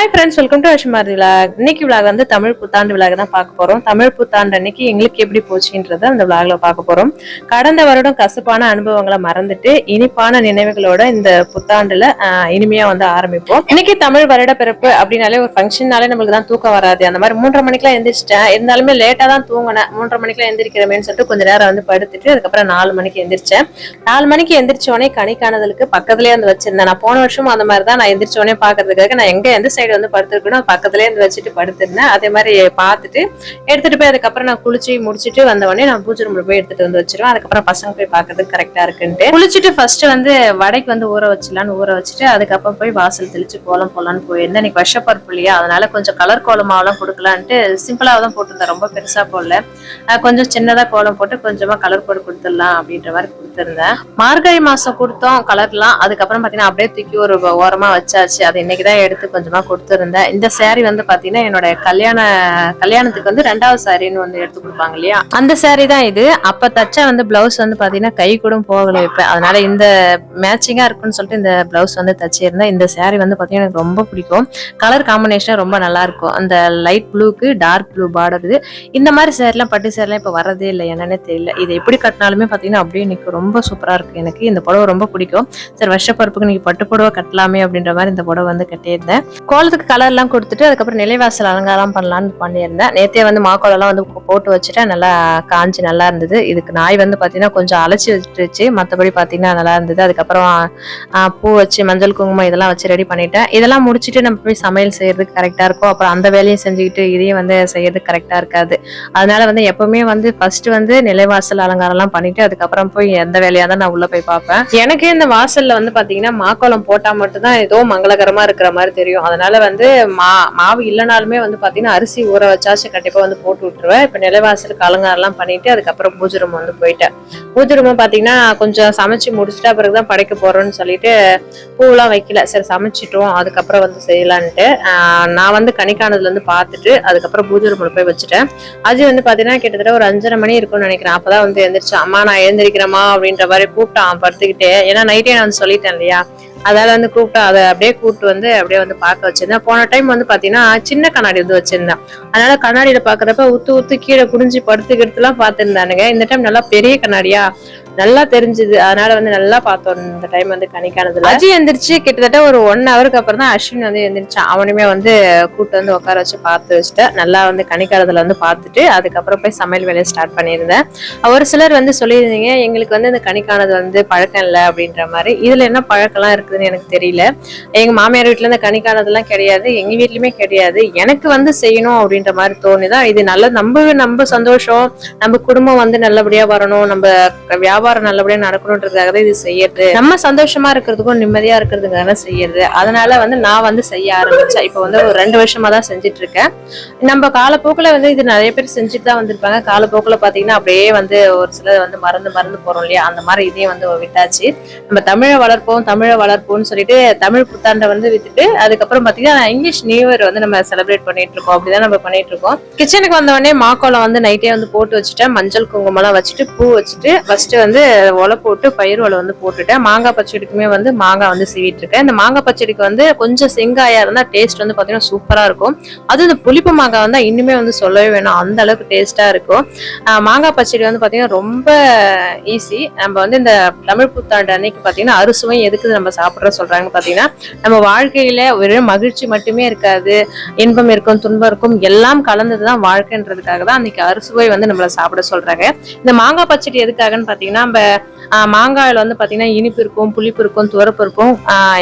Hi friends welcome to அஷ்மாரி vlog இன்னைக்கு vlog வந்து தமிழ் புத்தாண்டு விலாக் தான் பார்க்க போறோம். தமிழ் புத்தாண்டு அன்னைக்கு எங்களுக்கு எப்படி போச்சுன்றத அந்த விலாக்ல பார்க்க போறோம். கடந்த வருடம் கசப்பான அனுபவங்களை மறந்துட்டு இனிப்பான நினைவுகளோட இந்த புத்தாண்டுல இனிமையாக இனிமையா வந்து ஆரம்பிப்போம். இன்னைக்கு தமிழ் வருட பிறப்பு அப்படின்னாலே ஒரு ஃபங்க்ஷன்னாலே நம்மளுக்கு தான் தூக்கம் வராது. அந்த மாதிரி மூன்றரை மணிக்கெல்லாம் எந்திரிச்சிட்டேன். இருந்தாலுமே லேட்டாக தான் தூங்கினேன். மூன்றரை மணிக்கெல்லாம் எந்திரிக்கிறமேன்னு சொல்லிட்டு கொஞ்ச நேரம் வந்து படுத்துட்டு அதுக்கப்புறம் நாலு மணிக்கு எந்திரிச்சேன். நாலு மணிக்கு எந்திரிச்ச உடனே பக்கத்துலேயே பக்கத்துலயே வந்து வச்சிருந்தேன். நான் போன வருஷம் அந்த மாதிரி தான் நான் எந்திரிச்சோடனே பார்க்கறதுக்காக நான் எங்கே எந்த சைடு வந்து படுத்துருக்கணும். பக்கத்துலேயே இருந்து வச்சுட்டு படுத்திருந்தேன். அதே மாதிரி பார்த்துட்டு எடுத்துட்டு போய் அதுக்கப்புறம் நான் குளிச்சு முடிச்சுட்டு வந்த உடனே நான் பூஜை ரூமில் போய் எடுத்துகிட்டு வந்து வச்சிருவேன். அதுக்கப்புறம் பசங்க போய் பார்க்கறதுக்கு கரெக்டாக இருக்குன்ட்டு. குளிச்சுட்டு ஃபர்ஸ்ட் வந்து வடைக்கு வந்து ஊற வச்சிடலான்னு ஊற வச்சுட்டு அதுக்கப்புறம் போய் வாசல் தெளிச்சு கோலம் போகலான்னு போயிருந்தேன் இன்னைக்கு வருஷப்பருப்பு இல்லையா? அதனால கொஞ்சம் கலர் கோலமாவெல்லாம் கொடுக்கலான்ட்டு சிம்பிளாக தான் போட்டிருந்தேன். ரொம்ப பெருசாக போடல. கொஞ்சம் சின்னதாக கோலம் போட்டு கொஞ்சமாக கலர் போட்டு கொடுத்துடலாம் அப்படின்ற மாதிரி கொடுத்துருந்தேன். மார்கழி மாதம் கொடுத்தோம் கலர்லாம் அதுக்கப்புறம் பார்த்தீங்கன்னா அப்படியே தூக்கி ஒரு ஓரமாக வச்சாச்சு. அது இன்னைக்கு தான் எடுத்து கொஞ்சமா கொடுத்துருந்தேன் இந்த saree வந்து பாத்தீங்கன்னா என்னோட கல்யாண கல்யாணத்துக்கு வந்து ரெண்டாவது சாரின்னு வந்து எடுத்து கொடுப்பாங்க இல்லையா? அந்த saree தான் இது. அப்ப தச்ச வந்து பிளவுஸ் வந்து பாத்தீங்கன்னா கை கூட போகல வைப்பேன் அதனால இந்த மேட்சிங்கா இருக்குன்னு சொல்லிட்டு இந்த பிளவுஸ் வந்து தச்சிருந்தேன். இந்த saree வந்து பாத்தீங்கன்னா எனக்கு ரொம்ப பிடிக்கும். கலர் காம்பினேஷன் ரொம்ப நல்லா இருக்கும். அந்த லைட் ப்ளூக்கு டார்க் ப்ளூ பார்டர் இது. இந்த மாதிரி சேரீலாம் பட்டு சேரீலாம் இப்போ வரதே இல்லை. என்னன்னே தெரியல. இது எப்படி கட்டினாலுமே பார்த்தீங்கன்னா அப்படியே எனக்கு ரொம்ப சூப்பராக இருக்கு. எனக்கு இந்த புடவை ரொம்ப பிடிக்கும். சரி வருஷப்பருப்புக்கு நீங்கள் பட்டு புடவை கட்டலாமே அப்படின்ற மாதிரி இந்த புடவை வந்து கட்டியிருந்தேன். கோலத்துக்கு கலர்லாம் கொடுத்துட்டு அதுக்கப்புறம் நிலைவாசல் அலங்காரம் பண்ணலான்னு பண்ணியிருந்தேன். நேற்றே வந்து மாக்கோலெல்லாம் வந்து போட்டு வச்சுட்டேன் நல்லா காஞ்சி நல்லா இருந்தது. இதுக்கு நாய் வந்து பார்த்தீங்கன்னா கொஞ்சம் அழைச்சி வச்சுருச்சு. மற்றபடி பார்த்தீங்கன்னா நல்லா இருந்தது. அதுக்கப்புறம் பூ வச்சு மஞ்சள் குங்குமம் இதெல்லாம் வச்சு ரெடி பண்ணிட்டேன். இதெல்லாம் முடிச்சுட்டு நம்ம போய் சமையல் செய்யறதுக்கு கரெக்டாக இருக்கும் அப்புறம் அந்த வேலையும் செஞ்சுக்கிட்டு இதையும் வந்து செய்யறதுக்கு கரெக்டாக இருக்காது. அதனால வந்து எப்பவுமே வந்து ஃபர்ஸ்ட் வந்து நிலைவாசல் அலங்காரம்லாம் பண்ணிட்டு அதுக்கப்புறம் போய் எந்த வேலையாக தான் நான் உள்ள போய் பார்ப்பேன். எனக்கு இந்த வாசல்ல வந்து பாத்தீங்கன்னா மாக்கோலம் போட்டா மட்டும்தான் ஏதோ மங்களகரமா இருக்கிற மாதிரி தெரியும். அதனால வந்து மா மாவு இல்லைனாலுமே வந்து பார்த்தீங்கன்னா அரிசி ஊற வச்சாச்சும் கண்டிப்பாக வந்து போட்டு விட்டுருவேன். இப்போ நிலைவாசலுக்கு அலங்காரம்லாம் பண்ணிட்டு அதுக்கப்புறம் பூஜை ரூம் வந்து போயிட்டேன். பூஜை ரூம் பார்த்தீங்கன்னா கொஞ்சம் சமைச்சு முடிச்சிட்டா பிறகுதான் படைக்க போகிறோன்னு சொல்லிட்டு பூவெல்லாம் வைக்கல. சரி சமைச்சிட்டோம் அதுக்கப்புறம் வந்து செய்யலான்ட்டு. நான் வந்து கணிக்கானதுலேருந்து பார்த்துட்டு அதுக்கப்புறம் பூஜை ரூமில் போய் வச்சுட்டேன். அது வந்து பார்த்தீங்கன்னா கிட்டத்தட்ட ஒரு அஞ்சரை மணி இருக்கும்னு நினைக்கிறேன். அப்போ தான் வந்து எழுந்திரிச்சு அம்மா நான் எழுந்திரிக்கிறேம்மா அப்படின்ற மாதிரி கூப்பிட்டான் படுத்துக்கிட்டே. ஏன்னா நைட்டே நான் வந்து சொல்லிட்டேன் இல்லையா? அதால வந்து கூப்பிட்டா அதை அப்படியே கூப்பிட்டு வந்து அப்படியே வந்து பார்க்க வச்சிருந்தேன். போன டைம் வந்து பாத்தீங்கன்னா சின்ன கண்ணாடி வந்து வச்சிருந்தேன். அதனால கண்ணாடியில பாக்குறப்ப உத்து உத்து கீழே குடிஞ்சு படுத்துக்கிறதுலாம் பார்த்துருந்தானுங்க இந்த டைம் நல்லா பெரிய கண்ணாடியா? நல்லா தெரிஞ்சுது. அதனால வந்து நல்லா பார்த்தோம். இந்த டைம் வந்து கணிக்கானதுல அஜி எந்திரிச்சு கிட்டத்தட்ட ஒரு ஒன் ஹவருக்கு அப்புறம் தான் அஸ்வின் வந்து எந்திரிச்சான். அவனுமே வந்து கூட்டு வந்து உட்கார வச்சு பார்த்து வச்சுட்டேன் நல்லா வந்து கணிக்காலத்துல வந்து பார்த்துட்டு அதுக்கப்புறம் போய் சமையல் வேலையை ஸ்டார்ட் பண்ணியிருந்தேன். ஒரு சிலர் வந்து சொல்லியிருந்தீங்க எங்களுக்கு வந்து இந்த கணிக்கானது வந்து பழக்கம் இல்லை அப்படின்ற மாதிரி. இதுல என்ன பழக்கம்லாம் இருக்குதுன்னு எனக்கு தெரியல. எங்க மாமியார் வீட்டுல இந்த கணிக்கானதெல்லாம் கிடையாது. எங்க வீட்லயுமே கிடையாது. எனக்கு வந்து செய்யணும் அப்படின்ற மாதிரி தோணுதான். இது நல்ல நம்ம நம்ம சந்தோஷம். நம்ம குடும்பம் வந்து நல்லபடியா வரணும். நம்ம வியாபாரம் வியாபாரம் நல்லபடியா நடக்கணுன்றதுக்காக தான் இது செய்யறது. நம்ம சந்தோஷமா இருக்கிறதுக்கும் நிம்மதியா இருக்கிறதுக்காக தான் செய்யறது. அதனால வந்து நான் வந்து செய்ய ஆரம்பிச்சேன். இப்போ வந்து ஒரு ரெண்டு வருஷமா தான் செஞ்சுட்டு இருக்கேன் நம்ம காலப்போக்கில் வந்து இது நிறைய பேர் செஞ்சுட்டு தான் வந்திருப்பாங்க. காலப்போக்கில் பார்த்தீங்கன்னா அப்படியே வந்து ஒரு சிலர் வந்து மறந்து மறந்து போறோம் இல்லையா? அந்த மாதிரி இதையும் வந்து விட்டாச்சு. நம்ம தமிழை வளர்ப்போம் தமிழை வளர்ப்போம்னு சொல்லிட்டு தமிழ் புத்தாண்டை வந்து வித்துட்டு அதுக்கப்புறம் பார்த்தீங்கன்னா இங்கிலீஷ் நியூ இயர் வந்து நம்ம செலிப்ரேட் பண்ணிட்டு இருக்கோம் அப்படிதான் நம்ம பண்ணிட்டு இருக்கோம் கிச்சனுக்கு வந்த உடனே மாக்கோலம் வந்து நைட்டே வந்து போட்டு வச்சுட்டேன். மஞ்சள் குங்குமம்லாம் வச்சுட்டு பூ வச்சுட்டு ஃபர்ஸ்ட் வந்து வந்து ஒலை போட்டு பயிர் ஒலை வந்து போட்டுட்டேன். மாங்காய் பச்சடிக்குமே வந்து மாங்காய் வந்து சீவிட்டு இருக்கேன் இந்த மாங்காய் பச்சடிக்கு வந்து கொஞ்சம் செங்காயா இருந்தா டேஸ்ட் வந்து பாத்தீங்கன்னா சூப்பரா இருக்கும். அது இந்த புளிப்பு மாங்காய் வந்தா இன்னுமே வந்து சொல்லவே வேணும். அந்த அளவுக்கு டேஸ்டா இருக்கும். மாங்காய் பச்சடி வந்து பாத்தீங்கன்னா ரொம்ப ஈஸி நம்ம வந்து இந்த தமிழ் புத்தாண்டு அன்னைக்கு பாத்தீங்கன்னா அறுசுவை எதுக்கு நம்ம சாப்பிட்ற சொல்றாங்க பாத்தீங்கன்னா நம்ம வாழ்க்கையில ஒரு மகிழ்ச்சி மட்டுமே இருக்காது. இன்பம் இருக்கும் துன்பம் இருக்கும் எல்லாம் கலந்ததுதான் வாழ்க்கைன்றதுக்காக தான் அன்னைக்கு அறுசுவை வந்து நம்மள சாப்பிட சொல்றாங்க. இந்த மாங்காய் பச்சடி எதுக்காகன்னு பார்த்தீங்கன்னா நம்ம மாங்காயில் வந்து பார்த்தீங்கன்னா இனிப்பு இருக்கும் புளிப்பு இருக்கும் துவரப்பு இருக்கும்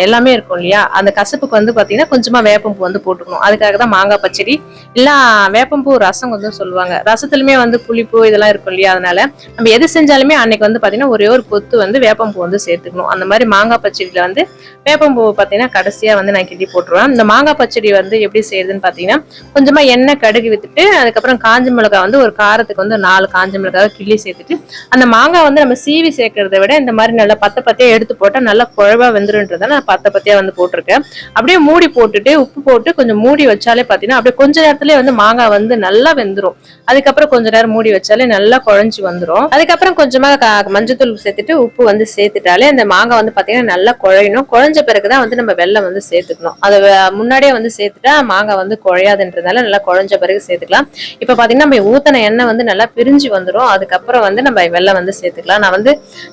எல்லாமே இருக்கும் இல்லையா? அந்த கசப்புக்கு வந்து பார்த்தீங்கன்னா கொஞ்சமாக வேப்பம்பூ வந்து போட்டுக்கணும். அதுக்காக தான் மாங்காய் பச்சடி. இல்லை வேப்பம்பூ ரசம் வந்து சொல்லுவாங்க. ரசத்துலையுமே வந்து புளிப்பு இதெல்லாம் இருக்கும் இல்லையா? அதனால நம்ம எது செஞ்சாலுமே அன்னைக்கு வந்து பார்த்தீங்கன்னா ஒரே ஒரு கொத்து வந்து வேப்பம்பூ வந்து சேர்த்துக்கணும். அந்த மாதிரி மாங்காய் பச்சடியில் வந்து வேப்பம்பூ பார்த்தீங்கன்னா கடைசியாக வந்து நான் கிண்டி போட்டுருவேன். இந்த மாங்காய் பச்சடி வந்து எப்படி செய்யுதுன்னு பார்த்தீங்கன்னா கொஞ்சமாக எண்ணெய் கடுகு வித்துட்டு அதுக்கப்புறம் காஞ்ச மிளகாய் வந்து ஒரு காரத்துக்கு வந்து நாலு காஞ்ச மிளகாய் கிள்ளி சேர்த்துட்டு அந்த மாங்காய் வந்து நம்ம சீவி சேர்க்கறத விட இந்த மாதிரி நல்லா பத்த பத்தியா எடுத்து போட்டால் நல்லா குழவா வெந்துருன்றதை நான் பத்த பத்தியா வந்து போட்டிருக்கேன். அப்படியே மூடி போட்டுட்டு உப்பு போட்டு கொஞ்சம் மூடி வச்சாலே பார்த்தீங்கன்னா அப்படியே கொஞ்ச நேரத்திலே வந்து மாங்காய் வந்து நல்லா வெந்துரும். அதுக்கப்புறம் கொஞ்ச நேரம் மூடி வச்சாலே நல்லா குழஞ்சி வந்துடும் அதுக்கப்புறம் கொஞ்சமாக க- மஞ்சத்தூள் சேர்த்துட்டு உப்பு வந்து சேர்த்துட்டாலே அந்த மாங்காய் வந்து பார்த்தீங்கன்னா நல்லா குழையணும். குழஞ்ச பிறகுதான் வந்து நம்ம வெள்ளம் வந்து சேர்த்துக்கணும். அதை முன்னாடியே வந்து சேர்த்துட்டா மாங்காய் வந்து குழையாதுன்றதால நல்லா குழஞ்ச பிறகு சேர்த்துக்கலாம். இப்போ பார்த்தீங்கன்னா நம்ம ஊத்தின எண்ணெய் வந்து நல்லா பிரிஞ்சு வந்துடும் அதுக்கப்புறம் வந்து நம்ம வெள்ளம் வந்து சேர்த்துக்கலாம். நான் வந்து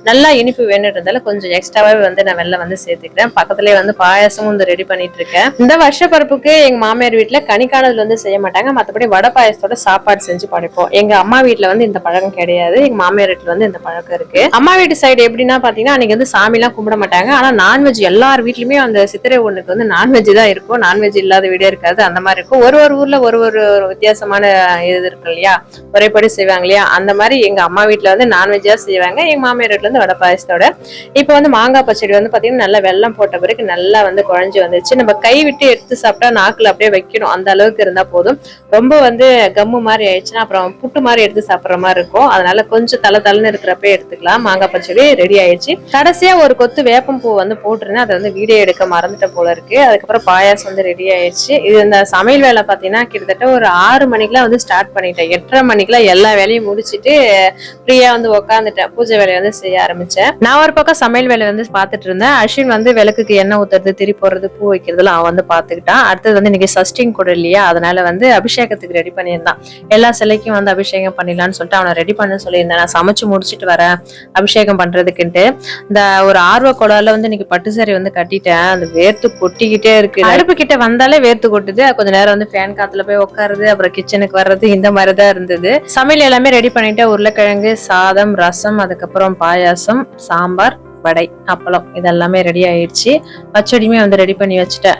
நல்லா இனிப்பு வேணுன்றதால கொஞ்சம் எக்ஸ்ட்ராவே வந்து நான் வெளில வந்து சேர்த்துக்கிறேன். பக்கத்துலயே வந்து பாயாசமும் வந்து ரெடி பண்ணிட்டு இருக்கேன் இந்த வருஷ பருப்புக்கு எங்க மாமியார் வீட்டில் கனிக்கானதுல வந்து செய்ய மாட்டாங்க. மற்றபடி வடை பாயாசத்தோட சாப்பாடு செஞ்சு படைப்போம். எங்க அம்மா வீட்டில் வந்து இந்த பழக்கம் கிடையாது. எங்க மாமியார் வீட்டில் வந்து இந்த பழக்கம் இருக்கு. அம்மா வீட்டு சைடு எப்படின்னா பாத்தீங்கன்னா அன்னைக்கு வந்து சாமிலாம் கும்பிட மாட்டாங்க. ஆனா நான்வெஜ் எல்லார் வீட்லயுமே அந்த சித்திரை ஒண்ணுக்கு வந்து நான்வெஜ் தான் இருக்கும். நான்வெஜ் இல்லாத வீடே இருக்காது. அந்த மாதிரி இருக்கும். ஒரு ஒரு ஊர்ல ஒரு ஒரு வித்தியாசமான இது இருக்கு இல்லையா? ஒரேபடி செய்வாங்க இல்லையா? அந்த மாதிரி எங்க அம்மா வீட்டில் வந்து நான்வெஜ்ஜா செய்வாங்க. எங்கள் மாமியார் வீட்ல வந்து வடை பாயசத்தோட. இப்போ வந்து மாங்காய் பச்சடி வந்து பார்த்தீங்கன்னா நல்லா வெல்லம் போட்ட பிறகு நல்லா வந்து குழஞ்சி வந்துச்சு நம்ம கை விட்டு எடுத்து சாப்பிட்டா நாக்கில் அப்படியே வைக்கணும். அந்த அளவுக்கு இருந்தால் போதும். ரொம்ப வந்து கம்மு மாதிரி ஆயிடுச்சுன்னா அப்புறம் புட்டு மாதிரி எடுத்து சாப்பிட்ற மாதிரி இருக்கும். அதனால கொஞ்சம் தலை தலைன்னு இருக்கிறப்ப எடுத்துக்கலாம். மாங்காய் பச்சடி ரெடி ஆயிடுச்சு. கடைசியாக ஒரு கொத்து வேப்பம் பூ வந்து போட்டிருந்தேன். அதை வந்து வீடியோ எடுக்க மறந்துட்ட போல இருக்கு. அதுக்கப்புறம் பாயாசம் வந்து ரெடி ஆயிடுச்சு. இது இந்த சமையல் வேலை பார்த்தீங்கன்னா கிட்டத்தட்ட ஒரு ஆறு மணிக்கெலாம் வந்து ஸ்டார்ட் பண்ணிட்டேன். எட்டரை மணிக்கெல்லாம் எல்லா வேலையும் முடிச்சுட்டு ஃப்ரீயாக வந்து உக்காந்துட்டேன். பூஜை வேலையை வந்து செய்ய ஆரம்பிச்சேன். நான் ஒரு பக்கம் சமையல் வேலை வந்து பார்த்துட்டு இருந்தேன். அஸ்வின் வந்து விளக்குக்கு எண்ணெய் ஊத்துறது திரி போடுறது பூ வைக்கிறதுலாம் அவன் வந்து பார்த்துக்கிட்டான். அடுத்தது வந்து இன்னைக்கு சஷ்டிங் கூட இல்லையா? அதனால வந்து அபிஷேகத்துக்கு ரெடி பண்ணியிருந்தான். எல்லா சிலைக்கும் வந்து அபிஷேகம் பண்ணிடலாம்னு சொல்லிட்டு அவனை ரெடி பண்ண சொல்லியிருந்தேன். நான் சமைச்சு முடிச்சிட்டு வரேன் அபிஷேகம் பண்றதுக்குன்ட்டு. இந்த ஒரு ஆர்வ குழால வந்து இன்னைக்கு பட்டு saree வந்து கட்டிட்டேன். அந்த வேர்த்து கொட்டிக்கிட்டே இருக்கு. அடுப்பு கிட்ட வந்தாலே வேர்த்து கொட்டுது. கொஞ்ச நேரம் வந்து ஃபேன் காத்துல போய் உட்காருது அப்புறம் கிச்சனுக்கு வர்றது இந்த மாதிரி தான் இருந்தது. சமையல் எல்லாமே ரெடி பண்ணிட்டு உருளைக்கிழங்கு சாதம் ரசம் அதுக்கப்புறம் பாயாசம் சாம்பார் வடை அப்பளம் இதெல்லாமே ரெடி ஆயிடுச்சு. பச்சடியுமே வந்து ரெடி பண்ணி வச்சுட்டேன்.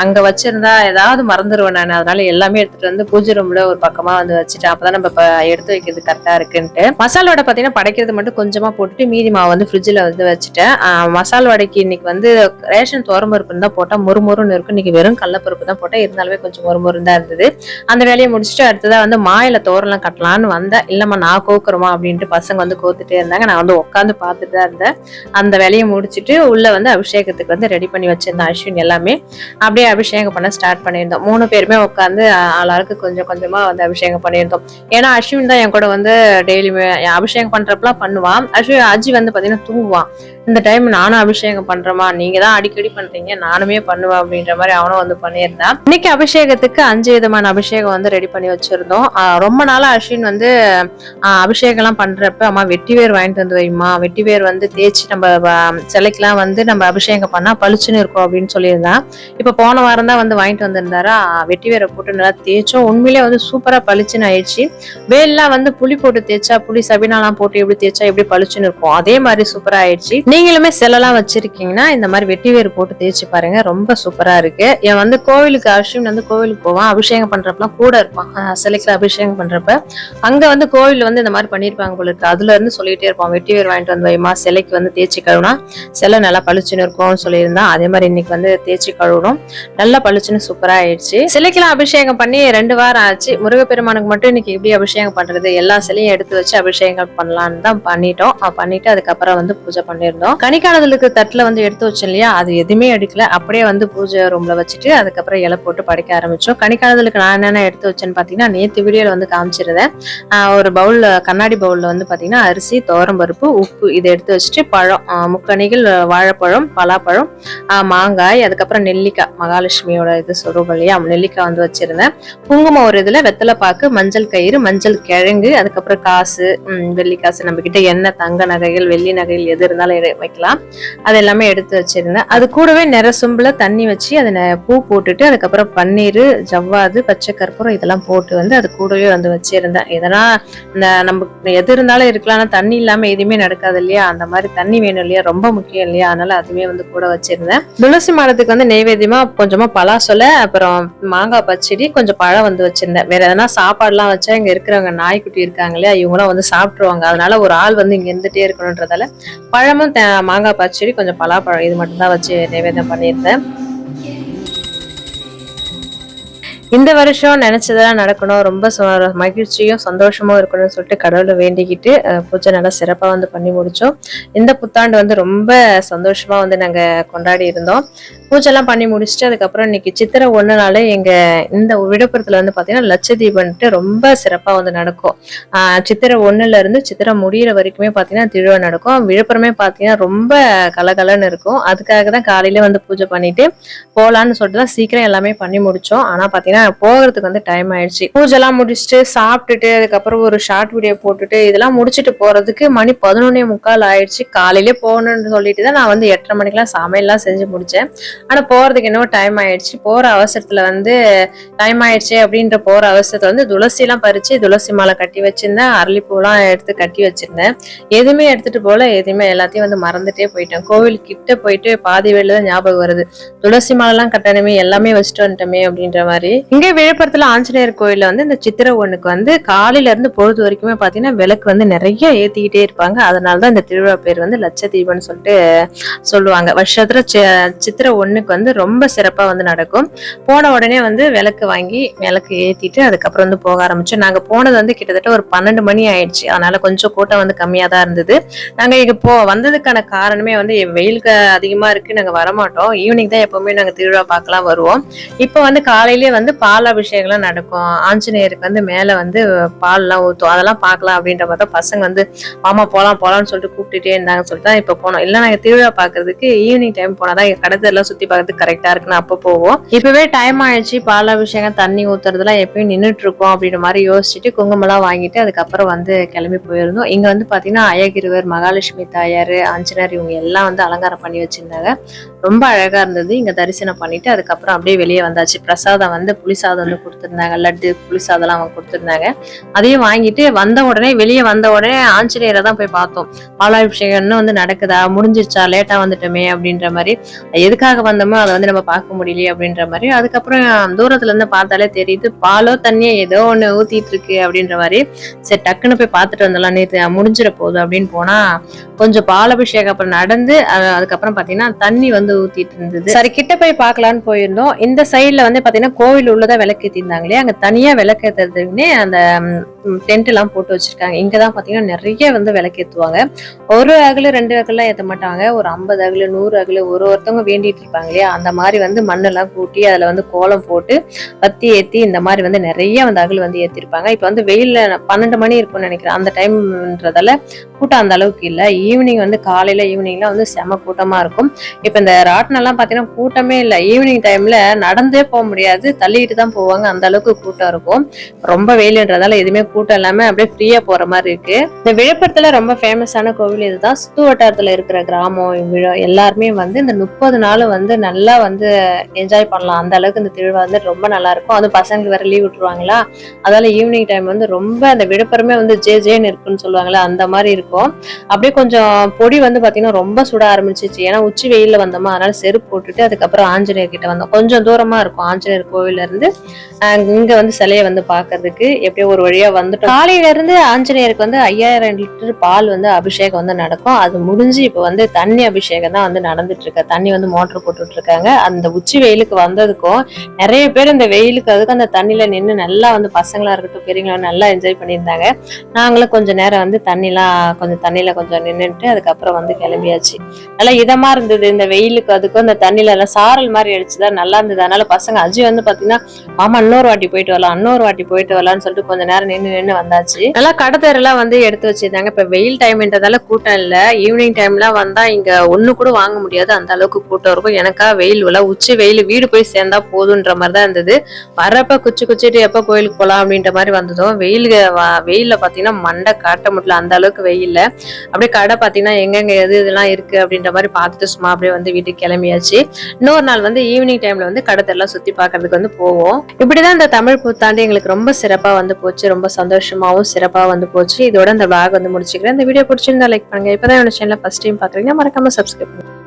அங்கே அங்க வச்சிருந்தா ஏதாவது மறந்துடுவேன் நான். அதனால எல்லாமே எடுத்துட்டு வந்து பூஜை ரூம்ல ஒரு பக்கமா வந்து வச்சுட்டேன். அப்பதான் நம்ம இப்போ எடுத்து வைக்கிறது கரெக்டா இருக்குன்ட்டு. மசால் வடை பாத்தீங்கன்னா படைக்கிறது மட்டும் கொஞ்சமா போட்டுட்டு மீதி மாவு வந்து ஃப்ரிட்ஜில் வந்து வச்சுட்டேன். மசால் வடைக்கு இன்னைக்கு வந்து ரேஷன் துவரம்பருப்புன்னு தான் போட்டா முறுமுறுன்னு இருக்கும். இன்னைக்கு வெறும் கடலப்பருப்பு தான் போட்டேன். இருந்தாலுமே கொஞ்சம் முறுமுறுன்னு தான் இருந்தது. அந்த வேலையை முடிச்சுட்டு அடுத்ததா வந்து மாயில தோரெல்லாம் கட்டலான்னு வந்தேன். இல்லம்மா நான் கோக்குறோமா அப்படின்ட்டு பசங்க வந்து கோத்துட்டே இருந்தாங்க. நான் வந்து உட்காந்து பார்த்துட்டு தான் இருந்தேன். அந்த வேலையை முடிச்சுட்டு உள்ள வந்து அபிஷேகத்துக்கு வந்து ரெடி பண்ணி வச்சிருந்தேன் அஸ்வின் எல்லாமே அப்படியே அபிஷேகம் பண்ண ஸ்டார்ட் பண்ணியிருந்தோம். மூணு பேருமே உட்காந்து ஆளாருக்கு கொஞ்சம் கொஞ்சமா வந்து அபிஷேகம் பண்ணியிருந்தோம். ஏன்னா அஸ்வின் தான் என் கூட வந்து டெய்லியுமே அபிஷேகம் பண்றப்பெல்லாம் பண்ணுவான் அஸ்வின் அஜி வந்து பாத்தீங்கன்னா தூங்குவான் இந்த டைம் நானும் அபிஷேகம் பண்றேமா நீங்க தான் அடிக்கடி பண்றீங்க. நானுமே பண்ணுவேன் அப்படின்ற மாதிரி அவனும் வந்து பண்ணியிருந்தான் இன்னைக்கு அபிஷேகத்துக்கு அஞ்சு விதமான அபிஷேகம் வந்து ரெடி பண்ணி வச்சிருந்தோம். ரொம்ப நாளா அஸ்வின் வந்து அபிஷேகம் அபிஷேகம்லாம் பண்றப்ப அம்மா வெட்டி வேர் வாங்கிட்டு வந்து வைமா வெட்டிவேர் வந்து தேய்ச்சி நம்ம நம்ம சிலைக்கெல்லாம் வந்து நம்ம அபிஷேகம் பண்ணால் பளிச்சுன்னு இருக்கும் அப்படின்னு சொல்லியிருந்தான் இப்போ போன வாரம் தான் வந்து வாங்கிட்டு வந்திருந்தாரா? வெட்டிவேரை போட்டு நல்லா தேய்ச்சோம். உண்மையிலே வந்து சூப்பராக பளிச்சுன்னு ஆயிடுச்சு. வேல்லாம் வந்து புளி போட்டு தேய்ச்சா புளி சபினாலாம் போட்டு எப்படி தேய்ச்சா எப்படி பளிச்சுன்னு இருக்கும். அதே மாதிரி சூப்பராக ஆயிடுச்சு. நீங்களுமே செல்லெல்லாம் வச்சிருக்கீங்கன்னா இந்த மாதிரி வெட்டி வேறு போட்டு தேய்ச்சி பாருங்க. ரொம்ப சூப்பராக இருக்கு. என் வந்து கோவிலுக்கு அஸ்வின் வந்து கோவிலுக்கு போவான். அபிஷேகம் பண்றப்பெல்லாம் கூட இருப்பான். ஆஹ் சிலைக்கு அபிஷேகம் பண்றப்ப. அங்க வந்து கோவில் வந்து இந்த மாதிரி பண்ணியிருப்பாங்க போல இருக்கு. அதுல இருந்து சொல்லிட்டே இருப்பான். வெட்டிவேர் வாங்கிட்டு வந்து வைமா சிலைக்கு வந்து தேய்ச்சி கழுவுனா சிலை நல்லா பளிச்சுன்னு இருக்கும்னு சொல்லியிருந்தான் அதே மாதிரி இன்னைக்கு வந்து தேய்ச்சி கழுவுனோம் நல்லா பளிச்சுன்னு சூப்பரா ஆயிடுச்சு. சிலைக்கெல்லாம் அபிஷேகம் பண்ணி ரெண்டு வாரம் ஆச்சு. முருகப்பெருமானுக்கு மட்டும் இன்னைக்கு எப்படி அபிஷேகம் பண்றது? எல்லா சிலையும் எடுத்து வச்சு அபிஷேகம் பண்ணலான்னு தான் பண்ணிட்டோம். பண்ணிட்டு அதுக்கப்புறம் வந்து பூஜை பண்ணியிருந்தோம். கனிக்காலதலுக்கு தட்டுல வந்து எடுத்து வச்சோம் இல்லையா? அது எதுவுமே எடுக்கல. அப்படியே வந்து பூஜை ரூம்ல வச்சுட்டு அதுக்கப்புறம் இலை போட்டு படைக்க ஆரம்பிச்சோம். கனிக்காலதலுக்கு நான் என்னென்ன எடுத்து வச்சேன்னு பாத்தீங்கன்னா நேத்து வீடியோல வந்து காமிச்சிருந்தேன். ஒரு பவுல்ல கண்ணாடி பவுல்ல வந்து பாத்தீங்கன்னா அரிசி தோரம்பருப்பு உப்பு இதை எடுத்து வச்சுட்டு பழம். முக்கணிகள் வாழைப்பழம் பலாப்பழம் மாங்காய் அதுக்கப்புறம் நெல்லிக்காய் மகாலட்சுமியோட இது சொல்றோம் இல்லையா நெல்லிக்காய் வந்து வச்சிருந்தேன். குங்குமம் ஒரு இதில் வெத்தலைப்பாக்கு மஞ்சள் கயிறு மஞ்சள் கிழங்கு அதுக்கப்புறம் காசு வெள்ளிக்காசு நம்ம கிட்ட என்ன தங்க நகைகள் வெள்ளி நகைகள் எது இருந்தாலும் வைக்கலாம். அது எல்லாமே எடுத்து வச்சிருந்தேன். அது கூடவே நிற சும்பில் தண்ணி வச்சு அதை ந- பூ போட்டுட்டு அதுக்கப்புறம் பன்னீர் ஜவ்வாது பச்சை கற்பூரம் இதெல்லாம் போட்டு வந்து அது கூடவே வந்து வச்சிருந்தேன். எதனா இந்த நம்ம எது இருந்தாலும் இருக்கலாம் ஆனால் தண்ணி இல்லாமல் எதுவுமே நடக்காது இல்லையா? அந்த மாதிரி தண்ணி வேணும் இல்லையா? ரொம்ப முக்கியம் இல்லையா? அதனால அதுவுமே வந்து கூட வச்சிருந்தேன். துளசி மாடத்துக்கு வந்து நெய்வேத்தியமா கொஞ்சமா பலாசொலை அப்புறம் மாங்காய் பச்சடி கொஞ்சம் பழம் வந்து வச்சிருந்தேன். வேற எதனா சாப்பாடுலாம் வச்சா இங்க இருக்கிறவங்க நாய்க்குட்டி இருக்காங்க இல்லையா? இவங்களாம் வந்து சாப்பிட்டுருவாங்க. அதனால ஒரு ஆள் வந்து இங்க இருந்துட்டே இருக்கணுன்றதால பழமும் மாங்காய் பச்சடி கொஞ்சம் பலாப்பழம் இது மட்டும் தான் வச்சு நைவேத்தியம் பண்ணியிருந்தேன். இந்த வருஷம் நினைச்சதெல்லாம் நடக்கணும். ரொம்ப மகிழ்ச்சியும் சந்தோஷமும் இருக்கணும்னு சொல்லிட்டு கடவுளை வேண்டிக்கிட்டு பூஜை நல்லா சிறப்பாக வந்து பண்ணி முடிச்சோம். இந்த புத்தாண்டு வந்து ரொம்ப சந்தோஷமா வந்து நாங்க கொண்டாடி இருந்தோம். பூஜைலாம் பண்ணி முடிச்சுட்டு அதுக்கப்புறம் இன்னைக்கு சித்திரை ஒன்று நாள் எங்க இந்த விழுப்புரத்துல வந்து பாத்தீங்கன்னா லட்சதீபன்ட்டு ரொம்ப சிறப்பாக வந்து நடக்கும். சித்திரை ஒன்றுலேருந்து இருந்து சித்திரை முடியிற வரைக்குமே பார்த்தீங்கன்னா திருவிழா நடக்கும். விழுப்புரமே பார்த்தீங்கன்னா ரொம்ப கலகலன்னு இருக்கும். அதுக்காக தான் காலையில வந்து பூஜை பண்ணிட்டு போகலான்னு சொல்லிட்டு தான் சீக்கிரம் எல்லாமே பண்ணி முடிச்சோம். பார்த்தீங்கன்னா பாத்தீங்கன்னா போகிறதுக்கு வந்து டைம் ஆயிடுச்சு. பூஜைலாம் முடிச்சுட்டு சாப்பிட்டுட்டு அதுக்கப்புறம் ஒரு ஷார்ட் வீடியோ போட்டுட்டு இதெல்லாம் முடிச்சுட்டு போறதுக்கு மணி பதினொன்னே முக்கால் ஆயிடுச்சு. காலையிலே போகணும்னு சொல்லிட்டு தான் நான் வந்து எட்டரை மணிக்கெல்லாம் சமையல்லாம் செஞ்சு முடிச்சேன். ஆனால் போகிறதுக்கு என்னவோ டைம் ஆயிடுச்சு. போகிற அவசரத்தில் வந்து டைம் ஆயிடுச்சு அப்படின்ற போகிற அவசரத்தில் வந்து துளசிலாம் பறித்து துளசி மாலை கட்டி வச்சிருந்தேன். அரளிப்பூலாம் எடுத்து கட்டி வச்சிருந்தேன். எதுவுமே எடுத்துட்டு போல எதுவுமே எல்லாத்தையும் வந்து மறந்துட்டே போயிட்டேன். கோவில் கிட்ட போயிட்டு பாதி வேலை தான் ஞாபகம் வருது. துளசி மாலைலாம் கட்டணுமே எல்லாமே வச்சுட்டு வந்துட்டோமே அப்படின்ற மாதிரி இங்கே விழுப்புரத்துல ஆஞ்சநேயர் கோயிலில் வந்து இந்த சித்திரை ஒண்ணுக்கு வந்து காலையில இருந்து பொழுது வரைக்குமே பாத்தீங்கன்னா விளக்கு வந்து நிறைய ஏத்திக்கிட்டே இருப்பாங்க. அதனாலதான் இந்த திருவிழா பேர் வந்து லட்ச தீபம்னு சொல்லிட்டு சொல்லுவாங்க. வருஷத்துல சி- சித்திரை ஒண்ணுக்கு வந்து ரொம்ப சிறப்பா வந்து நடக்கும். போன உடனே வந்து விளக்கு வாங்கி விளக்கு ஏத்திட்டு அதுக்கப்புறம் வந்து போக ஆரம்பிச்சோம். நாங்க போனது வந்து கிட்டத்தட்ட ஒரு பன்னெண்டு மணி ஆயிடுச்சு. அதனால கொஞ்சம் கூட்டம் வந்து கம்மியா தான் இருந்தது. நாங்க இங்க போ வந்ததுக்கான காரணமே வந்து வெயிலுக்கு அதிகமா இருக்கு நாங்க வரமாட்டோம். ஈவினிங் தான் எப்பவுமே நாங்க திருவிழா பார்க்கலாம் வருவோம். இப்போ வந்து காலையிலேயே வந்து பால் அபிஷேகம்லாம் நடக்கும். ஆஞ்சநேயருக்கு வந்து மேலே வந்து பால்லாம் ஊற்றும் அதெல்லாம் பார்க்கலாம் அப்படின்ற பார்த்தா பசங்க வந்து மாமா போகலாம் போகலாம்னு சொல்லிட்டு கூப்பிட்டுட்டே இருந்தாங்கன்னு சொல்லிட்டு தான் இப்போ போனோம். இல்லை நாங்கள் திருவிழா பார்க்கறதுக்கு ஈவினிங் டைம் போனால் தான் எங்கள் கடத்தெல்லாம் சுற்றி பார்க்கறதுக்கு கரெக்டாக இருக்குன்னு அப்போ போவோம். இப்போவே டைம் ஆயிடுச்சு. பாலாபிஷேகம் தண்ணி ஊற்றுறதுலாம் எப்பயும் நின்றுட்டு இருக்கோம் அப்படின்ற மாதிரி யோசிச்சுட்டு குங்குமம்லாம் வாங்கிட்டு அதுக்கப்புறம் வந்து கிளம்பி போயிருந்தோம். இங்கே வந்து பார்த்தீங்கன்னா அயகிருவர் மகாலட்சுமி தாயார் ஆஞ்சநேயர் இவங்க எல்லாம் வந்து அலங்காரம் பண்ணி வச்சுருந்தாங்க. ரொம்ப அழகா இருந்தது. இங்க தரிசனம் பண்ணிட்டு அதுக்கப்புறம் அப்படியே வெளியே வந்தாச்சு. பிரசாதம் வந்து புளிசாதம் வந்து கொடுத்துருந்தாங்க. லட்டு புளிசாதம்லாம் அவங்க கொடுத்துருந்தாங்க. அதையும் வாங்கிட்டு வந்த உடனே வெளியே வந்த உடனே ஆஞ்சநேயரை தான் போய் பார்த்தோம். பாலாபிஷேகம்னு வந்து நடக்குதா? முடிஞ்சிருச்சா? லேட்டா வந்துட்டோமே அப்படின்ற மாதிரி. எதுக்காக வந்தோமோ அதை வந்து நம்ம பார்க்க முடியலையே அப்படின்ற மாதிரி. அதுக்கப்புறம் தூரத்துல இருந்து பார்த்தாலே தெரியுது பாலோ தண்ணியோ ஏதோ ஒண்ணு ஊத்திட்டு இருக்கு அப்படின்ற மாதிரி. சரி டக்குன்னு போய் பார்த்துட்டு வந்துடலாம். நேற்று முடிஞ்சிட போகுது அப்படின்னு போனா கொஞ்சம் பாலாபிஷேகம் அப்புறம் நடந்து அதுக்கப்புறம் பாத்தீங்கன்னா தண்ணி வந்து வந்து ஊத்திட்டு இருந்தது சரி கிட்ட போய் பார்க்கலான்னு போயிருந்தோம். இந்த சைட்ல வந்து பாத்தீங்கன்னா கோவில் உள்ளதான் விளக்கு இருந்தாங்களே அங்க தனியா விளக்கேத்துறதுக்குன்னே அந்த டென்ட் எல்லாம் போட்டு வச்சிருக்காங்க. இங்கதான் பாத்தீங்கன்னா நிறைய வந்து விளக்கேத்துவாங்க. ஒரு அகல ரெண்டு அகலாம் ஏத்த மாட்டாங்க. ஒரு ஐம்பது அகல நூறு அகல ஒரு ஒருத்தவங்க வேண்டிட்டு இருப்பாங்க இல்லையா? அந்த மாதிரி வந்து மண்ணெல்லாம் கூட்டி அதுல வந்து கோலம் போட்டு பத்தி ஏத்தி இந்த மாதிரி வந்து நிறைய வந்து அகல் வந்து ஏத்திருப்பாங்க. இப்ப வந்து வெயில்ல பன்னெண்டு மணி இருக்கும்னு நினைக்கிறேன். அந்த டைம்ன்றதால கூட்டம் அந்த அளவுக்கு இல்ல. ஈவினிங் வந்து காலையில ஈவினிங்லாம் வந்து செம கூட்டமா இருக்கும். இப்ப இந்த ராட்டினெல்லாம் பார்த்தீங்கன்னா கூட்டமே இல்லை. ஈவினிங் டைம்ல நடந்தே போக முடியாது. தள்ளிட்டு தான் போவாங்க. அந்த அளவுக்கு கூட்டம் இருக்கும். ரொம்ப வெயிலுன்றதால எதுவுமே கூட்டம் இல்லாமல் அப்படியே ஃப்ரீயாக போற மாதிரி இருக்கு. இந்த விழுப்புரத்தில் ரொம்ப ஃபேமஸான கோவில் இதுதான். சுத்து வட்டாரத்தில் இருக்கிற கிராமம் எல்லாருமே வந்து இந்த முப்பது நாள் வந்து நல்லா வந்து என்ஜாய் பண்ணலாம். அந்த அளவுக்கு இந்த திருவிழா வந்து ரொம்ப நல்லா இருக்கும். அது பசங்களுக்கு வேற லீவ் விட்டுருவாங்களா? அதால ஈவினிங் டைம் வந்து ரொம்ப அந்த விழுப்புரமே வந்து ஜே ஜேன்னு இருக்குன்னு சொல்லுவாங்களா அந்த மாதிரி இருக்கும். அப்படியே கொஞ்சம் பொடி வந்து பார்த்தீங்கன்னா ரொம்ப சுட ஆரம்பிச்சிச்சு. ஏன்னா உச்சி வெயிலில் வந்தோமா அதனால செருப்பு போட்டுட்டு அதுக்கப்புறம் ஆஞ்சநேயர் கிட்ட வந்தோம். கொஞ்சம் தூரமா இருக்கும். ஆஞ்சநேயர் கோவில இருந்து இங்க வந்து சிலையை வந்து பாக்குறதுக்கு எப்படியோ ஒரு வழியா வந்துட்டோம். காலையில இருந்து ஆஞ்சநேயருக்கு வந்து ஐயாயிரம் லிட்டர் பால் வந்து அபிஷேகம் வந்து நடக்கும். அது முடிஞ்சு இப்ப வந்து தண்ணி அபிஷேகம் தான் வந்து நடந்துட்டு இருக்கு தண்ணி வந்து மோட்டர் போட்டுட்டு இருக்காங்க அந்த உச்சி வெயிலுக்கு வந்ததுக்கும் நிறைய பேர் இந்த வெயிலுக்கு அதுக்கு அந்த தண்ணியில நின்று நல்லா வந்து பசங்களா இருக்கட்டும் பெரியங்களா நல்லா என்ஜாய் பண்ணியிருந்தாங்க. நாங்களும் கொஞ்சம் நேரம் வந்து தண்ணிலாம் கொஞ்சம் தண்ணியில கொஞ்சம் நின்றுட்டு அதுக்கப்புறம் வந்து கிளம்பியாச்சு. நல்லா இதமா இருந்தது. இந்த வெயில் வெயிலுக்கு அதுக்கும் அந்த தண்ணியில எல்லாம் சாரல் மாதிரி அடிச்சுதான் நல்லா இருந்தது. அதனால பசங்க அஜய் வந்து பாத்தீங்கன்னா மாமா இன்னொரு வாட்டி போயிட்டு வரலாம் இன்னொரு வாட்டி போயிட்டு வரலாம்னு சொல்லிட்டு கொஞ்ச நேரம் நின்று நின்று வந்தாச்சு. நல்லா கடத்தெருலாம் வந்து எடுத்து வச்சிருந்தாங்க. இப்ப வெயில் டைம்ன்றதால கூட்டம் இல்ல. ஈவினிங் டைம்லாம் வந்தா இங்க ஒண்ணு கூட வாங்க முடியாது. அந்த அளவுக்கு கூட்டம் இருக்கும். எனக்கா வெயில் உள்ள உச்சி வெயில் வீடு போய் சேர்ந்தா போதுன்ற மாதிரி தான் இருந்தது. வரப்ப குச்சி குச்சிட்டு எப்ப கோயிலுக்கு போலாம் அப்படின்ற மாதிரி வந்ததும் வெயில் வெயில்ல பாத்தீங்கன்னா மண்டை காட்ட முடியல. அந்த அளவுக்கு வெயில்ல. அப்படியே கடை பாத்தீங்கன்னா எங்கெங்க எது இதெல்லாம் இருக்கு அப்படின்ற மாதிரி பார்த்துட்டு சும்மா அப்படியே வந்து சொல்லிட்டு கிளம்பியாச்சு. இன்னொரு நாள் வந்து ஈவினிங் டைம்ல வந்து கடத்தெல்லாம் சுத்தி பார்க்கிறதுக்கு வந்து போவோம். இப்படிதான் இந்த தமிழ் புத்தாண்டு எங்களுக்கு ரொம்ப சிறப்பா வந்து போச்சு. ரொம்ப சந்தோஷமாவும் சிறப்பா வந்து போச்சு. இதோட இந்த பிளாக் வந்து முடிச்சுக்கிறேன். இந்த வீடியோ பிடிச்சிருந்தா லைக் பண்ணுங்க. இப்பதான் என்னோட சேனல் ஃபர்ஸ்ட் டைம் பாக்குறீங்கன்னா மறக்காம சப்ஸ்கிரைப் பண்ணுங்க.